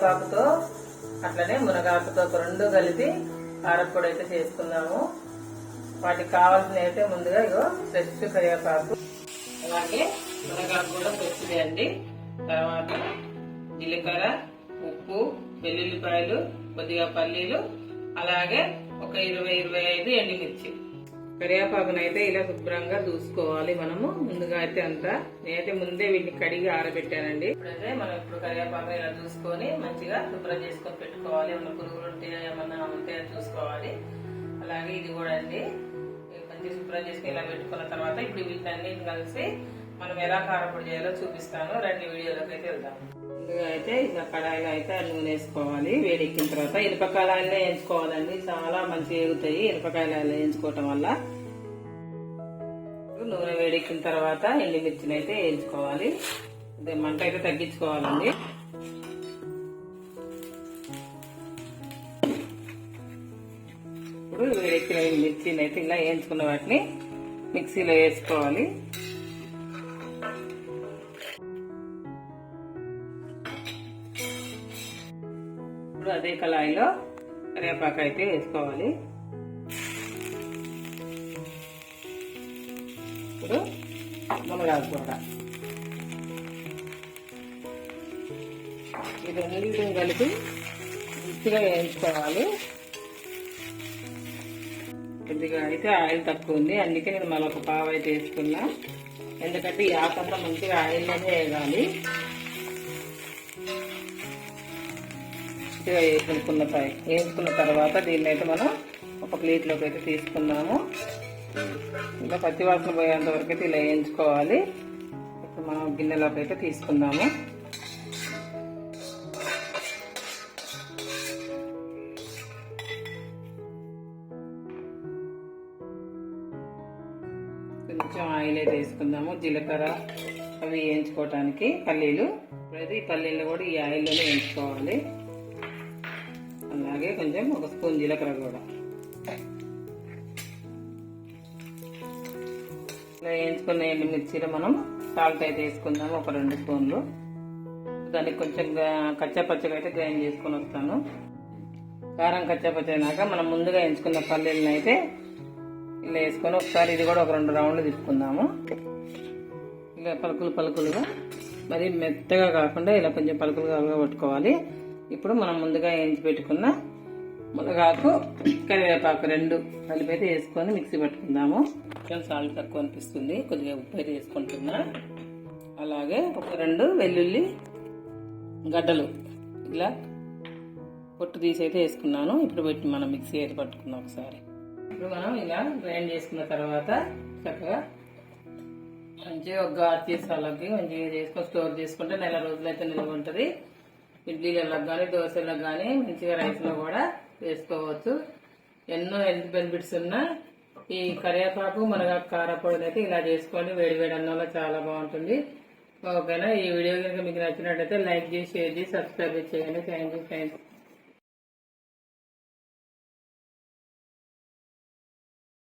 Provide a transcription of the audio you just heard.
కరివేపాకుతో అట్లనే మునగాకుతో రెండు కలిపి కారప్పొడి అయితే చేసుకున్నాము వాటికి కావాల్సిన అయితే ముందుగా ఇగో ఫ్రెష్ కరివేపాకు. అలాగే మునగాకు కూడా ఫ్రెష్ అండి. తర్వాత జీలకర్ర ఉప్పు వెల్లుల్లిపాయలు కొద్దిగా పల్లీలు అలాగే ఒక ఇరవై ఇరవై ఐదు ఎండుమిర్చి. కరివేపాకునైతే ఇలా శుభ్రంగా చూసుకోవాలి మనము. ముందుగా అయితే అంతా. నేనైతే ముందే వీటిని కడిగి ఆరబెట్టానండి. ఇప్పుడైతే మనం ఇప్పుడు కరివేపాకు ఇలా చూసుకొని మంచిగా శుభ్రం చేసుకొని పెట్టుకోవాలి. ఏమన్నా పురుగులు ఉంటే ఏమన్నా ఉంటే చూసుకోవాలి. అలాగే ఇది కూడా అండి. మంచిగా శుభ్రం చేసుకుని ఇలా పెట్టుకున్న తర్వాత ఇప్పుడు వీటన్నిటిని కలిసి మనం ఎలా కారపొడి చేయాలో చూపిస్తాను. రెండు వీడియోలోకి అయితే వెళ్దాం. ముందుగా అయితే ఇలా కడాయిలో అయితే నూనె వేసుకోవాలి. వేడెక్కిన తర్వాత ఇనుప వేయించుకోవాలండి. చాలా మంచిగా ఎగుతాయి ఇనుపకాయలు వేయించుకోవటం వల్ల. నూనె వేడెక్కిన తర్వాత ఎండుమిర్చిని అయితే వేయించుకోవాలి. అదే మంట అయితే తగ్గించుకోవాలండి. ఇప్పుడు వేడెక్కిన మిర్చిని అయితే ఇలా వేయించుకున్న వాటిని మిక్సీలో వేసుకోవాలి. ఇప్పుడు అదే కళాయిలో కరివేపాకు అయితే వేసుకోవాలి. ఇప్పుడు మునగాకు కూడా ఈ రెండింటిని కలిపి మంచిగా వేయించుకోవాలి. కొద్దిగా అయితే ఆయిల్ తక్కువ ఉంది. అందుకే నేను మళ్ళీ ఒక పావు అయితే వేసుకున్నా. ఎందుకంటే ఈ ఆకంతా మంచిగా ఆయిల్లోనే వేయాలి. మంచిగా వేసుకున్న త- వేసుకున్న తర్వాత దీన్ని అయితే మనం ఒక ప్లేట్లోకి అయితే తీసుకున్నాము. ఇంకా పచ్చి వాసన పోయేంత వరకు అయితే ఇలా వేయించుకోవాలి. ఇప్పుడు మనం గిన్నెలోకి అయితే తీసుకుందాము. కొంచెం ఆయిల్ అయితే వేసుకుందాము. జీలకర్ర అవి వేయించుకోవటానికి పల్లీలు. ఇప్పుడైతే ఈ పల్లీలు కూడా ఈ ఆయిల్లోనే వేయించుకోవాలి. అలాగే కొంచెం ఒక స్పూన్ జీలకర్ర కూడా. ఇలా వేయించుకున్న ఎండుమిర్చిలో మనం సాల్ట్ అయితే వేసుకుందాము ఒక రెండు స్పూన్లు. దానికి కొంచెం కచ్చపచ్చగా అయితే గ్రైండ్ చేసుకొని వస్తాను. కారం కచ్చా మనం ముందుగా వేయించుకున్న పల్లీలను అయితే ఇలా వేసుకొని ఒకసారి ఇది కూడా ఒక రెండు రౌండ్లు తీసుకుందాము ఇలా పలుకులు పలుకులుగా మరి మెత్తగా కాకుండా ఇలా కొంచెం పలుకులుగా పట్టుకోవాలి ఇప్పుడు మనం ముందుగా వేయించి పెట్టుకున్న మునగాకు కరివేపాకు రెండు కలిపి అయితే వేసుకొని మిక్సీ పట్టుకుందాము. కొంచెం సాల్ట్ తక్కువ అనిపిస్తుంది. కొద్దిగా ఉప్పు అయితే వేసుకుంటున్నా. అలాగే ఒక రెండు వెల్లుల్లి గడ్డలు ఇలా పొట్టు తీసి అయితే వేసుకున్నాను. ఇప్పుడు పెట్టి మనం మిక్సీ అయితే పట్టుకుందాం ఒకసారి. ఇప్పుడు మనం ఇలా గ్రైండ్ చేసుకున్న తర్వాత చక్కగా మంచిగా ఒక గార్ చేసి అలాగే మంచిగా చేసుకొని స్టోర్ చేసుకుంటే నెల రోజులు అయితే నిల్వ ఉంటుంది. ఇడ్లీలకు కానీ దోశలకు కానీ మంచిగా రైస్లో కూడా వేసుకోవచ్చు. ఎన్నో హెల్త్ బెనిఫిట్స్ ఉన్న ఈ కరివేపాకు మన కారపొడిని అయితే ఇలా చేసుకొని వేడి వేడి అన్నంలో చాలా బాగుంటుంది. ఓకేనా? ఈ వీడియో కనుక మీకు నచ్చినట్టయితే లైక్ చేసి షేర్ చేసి సబ్స్క్రైబ్ చేయండి. Thank you friends